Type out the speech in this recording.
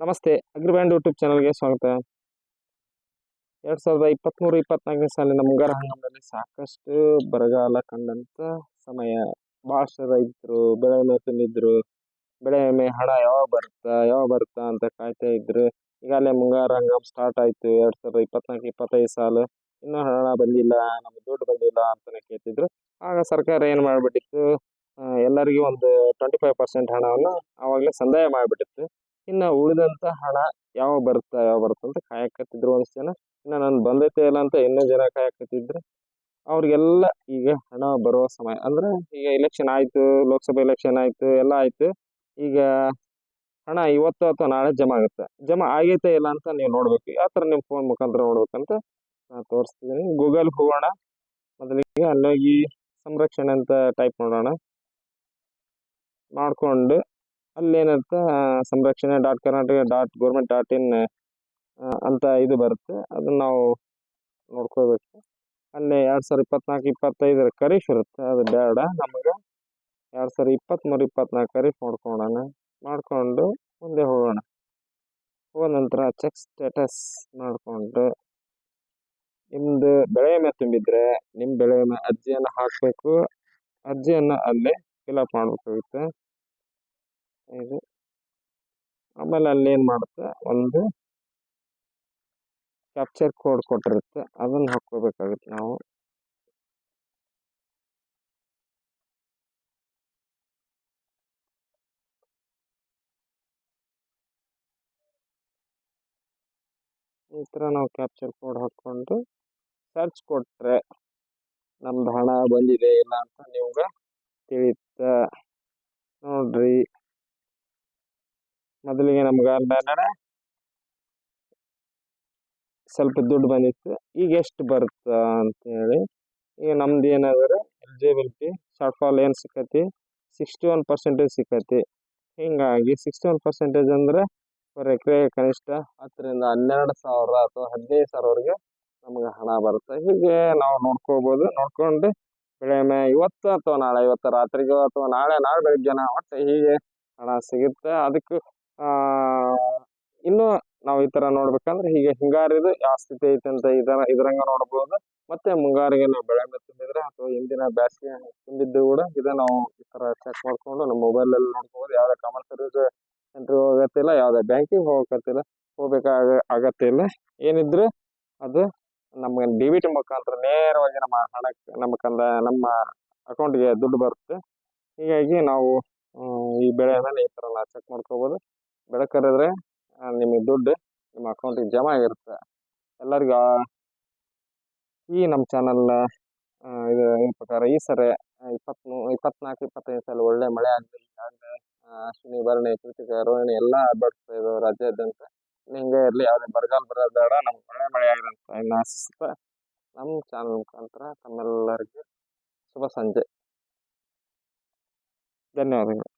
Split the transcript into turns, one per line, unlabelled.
ನಮಸ್ತೆ, ಅಗ್ರಿಬ್ಯಾಂಡ್ ಯೂಟ್ಯೂಬ್ ಚಾನಲ್ಗೆ ಸ್ವಾಗತ. ಎರಡು ಸಾವಿರದ ಇಪ್ಪತ್ತ್ಮೂರು ಇಪ್ಪತ್ನಾಲ್ಕನೇ ಸಾಲಿನ ಮುಂಗಾರು ಹಂಗಾಮಿನಲ್ಲಿ ಸಾಕಷ್ಟು ಬರಗಾಲ ಕಂಡಂಥ ಸಮಯ. ಭಾಳಷ್ಟು ರೈತರು ಬೆಳೆ ವಿಮೆ ತುಂಬಿದ್ರು ಬೆಳೆ ವಿಮೆ ಹಣ ಯಾವಾಗ ಬರುತ್ತಾ ಯಾವಾಗ ಬರುತ್ತಾ ಅಂತ ಕಾಯ್ತಾ ಇದ್ರು. ಈಗಾಗಲೇ ಮುಂಗಾರು ಹಂಗಾಮ್ ಸ್ಟಾರ್ಟ್ ಆಯಿತು, ಎರಡು ಸಾವಿರದ ಇಪ್ಪತ್ನಾಲ್ಕು ಇಪ್ಪತ್ತೈದು ಸಾಲು. ಇನ್ನೂ ಹಣ ಬಂದಿಲ್ಲ ನಮ್ಮ ದುಡ್ಡು ಬಂದಿಲ್ಲ ಅಂತಲೇ ಕೇಳ್ತಿದ್ರು. ಆಗ ಸರ್ಕಾರ ಏನು ಮಾಡಿಬಿಟ್ಟಿತ್ತು? ಎಲ್ಲರಿಗೂ ಒಂದು ಟ್ವೆಂಟಿ ಫೈವ್ ಪರ್ಸೆಂಟ್ ಹಣವನ್ನು ಆವಾಗಲೇ ಸಂದಾಯ ಮಾಡಿಬಿಟ್ಟಿತ್ತು. ಇನ್ನು ಉಳಿದಂಥ ಹಣ ಯಾವಾಗ ಬರುತ್ತೆ ಯಾವಾಗ ಬರುತ್ತೆ ಅಂತ ಕಾಯಕತ್ತಿದ್ರು ಒಂದಿಷ್ಟು ಜನ ಇನ್ನು ನಾನು ಬಂದೈತೆ ಇಲ್ಲ ಅಂತ ಇನ್ನೂ ಜನ ಕಾಯಕತ್ತಿದ್ರೆ ಅವ್ರಿಗೆಲ್ಲ ಈಗ ಹಣ ಬರುವ ಸಮಯ. ಅಂದರೆ ಈಗ ಎಲೆಕ್ಷನ್ ಆಯಿತು, ಲೋಕಸಭೆ ಎಲೆಕ್ಷನ್ ಆಯಿತು, ಎಲ್ಲ ಆಯಿತು. ಈಗ ಹಣ ಇವತ್ತು ಅಥವಾ ನಾಳೆ ಜಮಾ ಆಗುತ್ತೆ. ಜಮಾ ಆಗೈತೆ ಇಲ್ಲ ಅಂತ ನೀವು ನೋಡಬೇಕು. ಯಾವ ಥರ ನಿಮ್ಮ ಫೋನ್ ಮುಖಾಂತರ ನೋಡ್ಬೇಕಂತ ನಾನು ತೋರಿಸ್ತಿದ್ದೀನಿ ಗೂಗಲ್ ಹೋಗೋಣ. ಮೊದಲಿಗೆ ಅಲ್ಲೋಗಿ ಸಂರಕ್ಷಣೆ ಅಂತ ಟೈಪ್ ಮಾಡೋಣ. ಮಾಡಿಕೊಂಡು ಅಲ್ಲೇನಿರುತ್ತೆ Samrakshane dot Karnataka dot government dot in ಅಂತ ಇದು ಬರುತ್ತೆ. ಅದನ್ನು ನಾವು ನೋಡ್ಕೋಬೇಕು ಅಲ್ಲಿ ಎರಡು ಸಾವಿರ ಇಪ್ಪತ್ನಾಲ್ಕು, ಇಪ್ಪತ್ತೈದರ ಖರೀಫ್ ಇರುತ್ತೆ. ಅದು ಬೇಡ ನಮಗೆ. ಎರಡು ಸಾವಿರ ಇಪ್ಪತ್ತ್ಮೂರು ಇಪ್ಪತ್ನಾಲ್ಕು ಖರೀಫ್ ನೋಡ್ಕೊಳ್ಳೋಣ ಮಾಡಿಕೊಂಡು ಮುಂದೆ ಹೋಗೋಣ. ಹೋದ ನಂತರ ಚೆಕ್ ಸ್ಟೇಟಸ್ ಮಾಡಿಕೊಂಡು ನಿಮ್ಮದು ಬೆಳೆ ವಿಮೆ ತುಂಬಿದ್ರೆ ನಿಮ್ಮ ಬೆಳೆ ವಿಮೆ ಅರ್ಜಿಯನ್ನು ಹಾಕಬೇಕು. ಅರ್ಜಿಯನ್ನು ಅಲ್ಲೇ ಫಿಲಪ್ ಮಾಡಬೇಕಾಗುತ್ತೆ. ಇದು. ಆಮೇಲೆ ಅಲ್ಲಿ ಏನು ಮಾಡುತ್ತೆ? ಒಂದು ಕ್ಯಾಪ್ಚರ್ ಕೋಡ್ ಕೊಟ್ಟಿರುತ್ತೆ. ಅದನ್ನು ಹಾಕ್ಕೋಬೇಕಾಗುತ್ತೆ ನಾವು. ಈ ಥರ ನಾವು ಕ್ಯಾಪ್ಚರ್ ಕೋಡ್ ಹಾಕ್ಕೊಂಡು ಸರ್ಚ್ ಕೊಟ್ಟರೆ ನಮ್ದು ಹಣ ಬಂದಿದೆ ಇಲ್ಲ ಅಂತ ನಿಮ್ಗೆ ತಿಳಿಯುತ್ತೆ. ಮೊದಲಿಗೆ ನಮ್ಗೆ ಅಲ್ಲೆಲ್ಲಡೆ ಸ್ವಲ್ಪ ದುಡ್ಡು ಬಂದಿತ್ತು. ಈಗ ಎಷ್ಟು ಬರುತ್ತೆ ಅಂತೇಳಿ. ಈಗ ನಮ್ದು ಏನಾದ್ರೆ ಎಲಿಜಿಬಿಲಿಟಿ ಶಾರ್ಟ್ ಫಾಲ್ ಏನು ಸಿಕ್ಕತಿ? ಸಿಕ್ಸ್ಟಿ ಒನ್ ಪರ್ಸೆಂಟೇಜ್ ಸಿಕ್ಕತಿ. ಹೀಗಾಗಿ ಸಿಕ್ಸ್ಟಿ ಒನ್ ಪರ್ಸೆಂಟೇಜ್ ಅಂದರೆ ಪರ್ ಎಕ್ರೆಗೆ ಕನಿಷ್ಠ ಹತ್ತರಿಂದ ಹನ್ನೆರಡು ಸಾವಿರ ಅಥವಾ ಹದಿನೈದು ಸಾವಿರವರೆಗೆ ನಮಗೆ ಹಣ ಬರುತ್ತೆ. ಹೀಗೆ ನಾವು ನೋಡ್ಕೋಬೋದು. ನೋಡ್ಕೊಂಡು ಬೆಳೆ ವಿಮೆ ಇವತ್ತು ಅಥವಾ ನಾಳೆ, ಇವತ್ತು ರಾತ್ರಿಗೋ ಅಥವಾ ನಾಳೆ ನಾಳೆ ಬೆಳಗ್ಗೆನ ಒಟ್ಟು ಹೀಗೆ ಹಣ ಸಿಗುತ್ತೆ. ಅದಕ್ಕೆ ಇನ್ನೂ ನಾವು ಈ ತರ ನೋಡ್ಬೇಕಂದ್ರೆ ಹೀಗೆ ಹಿಂಗಾರಿದು ಯಾವ ಸ್ಥಿತಿ ಐತೆ ಅಂತ ಇದರ ಇದ್ರಂಗ ನೋಡಬಹುದು ಮತ್ತೆ ಮುಂಗಾರಿಗೆ ನಾವು ಬೆಳೆ ತುಂಬಿದ್ರೆ ಅಥವಾ ಹಿಂದಿನ ಬೇಸಿಗೆ ತುಂಬಿದ್ದು ಕೂಡ ಇದೇ. ನಾವು ಈ ತರ ಚೆಕ್ ಮಾಡ್ಕೊಂಡು ನಮ್ಮ ಮೊಬೈಲ್ ಅಲ್ಲಿ ನೋಡ್ಕೋಬಹುದು ಯಾವುದೇ ಕಾಮನ್ ಸರ್ವಿಸ್ ಸೆಂಟ್ರಿಗೆ ಹೋಗತ್ತಿಲ್ಲ ಯಾವುದೇ ಬ್ಯಾಂಕಿಗೆ ಹೋಗಕತ್ತಿಲ್ಲ, ಹೋಗ್ಬೇಕಾಗ ಆಗತ್ತೆ ಇಲ್ಲ ಏನಿದ್ರು ಅದು ನಮಗೆ ಡಿ ಬಿ ಟಿ ಮುಖಾಂತರ ನೇರವಾಗಿ ನಮ್ಮ ಹಣಕ್ಕೆ ನಮ್ಮ ಕಂದ, ನಮ್ಮ ಅಕೌಂಟ್ಗೆ ದುಡ್ಡು ಬರುತ್ತೆ. ಹೀಗಾಗಿ ನಾವು ಈ ಬೆಳೆಯನ್ನು ಈ ಥರ ಚೆಕ್ ಮಾಡ್ಕೋಬೋದು. ಬೆಳೆ ಕರೆದ್ರೆ ನಿಮಗೆ ದುಡ್ಡು ನಿಮ್ಮ ಅಕೌಂಟಿಗೆ ಜಮಾ ಆಗಿರುತ್ತೆ ಎಲ್ಲರಿಗೂ ಈ ನಮ್ಮ ಚಾನಲ್ ಇದು ಪ್ರಕಾರ ಈ ಸರಿ ಇಪ್ಪತ್ತ್ಮೂ ಇಪ್ಪತ್ನಾಲ್ಕು, ಇಪ್ಪತ್ತೈದು ಸಲ ಒಳ್ಳೆ ಮಳೆ ಆಗಲಿ ಆಗಲಿ ಅಶ್ವಿನಿ ಭರಣಿ ಕೃತಿಕ, ರೋಹಿಣಿ ಎಲ್ಲ ಬರ್ತಾ ಇದ್ದಾವೆ ರಾಜ್ಯಾದ್ಯಂತ. ಹಿಂಗೆ ಇರಲಿ, ಯಾವುದೇ ಬರಗಾಲ ಬರೋದು ಬೇಡ, ನಮ್ಗೆ ಮಳೆ ಮಳೆ ಆಗಿರಂತ ಇನ್ನು ಆಶಿಸ್ತಾ ನಮ್ಮ ಚಾನಲ್ ಮುಖಾಂತರ ತಮ್ಮೆಲ್ಲರಿಗೂ ಶುಭ ಸಂಜೆ. ಧನ್ಯವಾದಗಳು.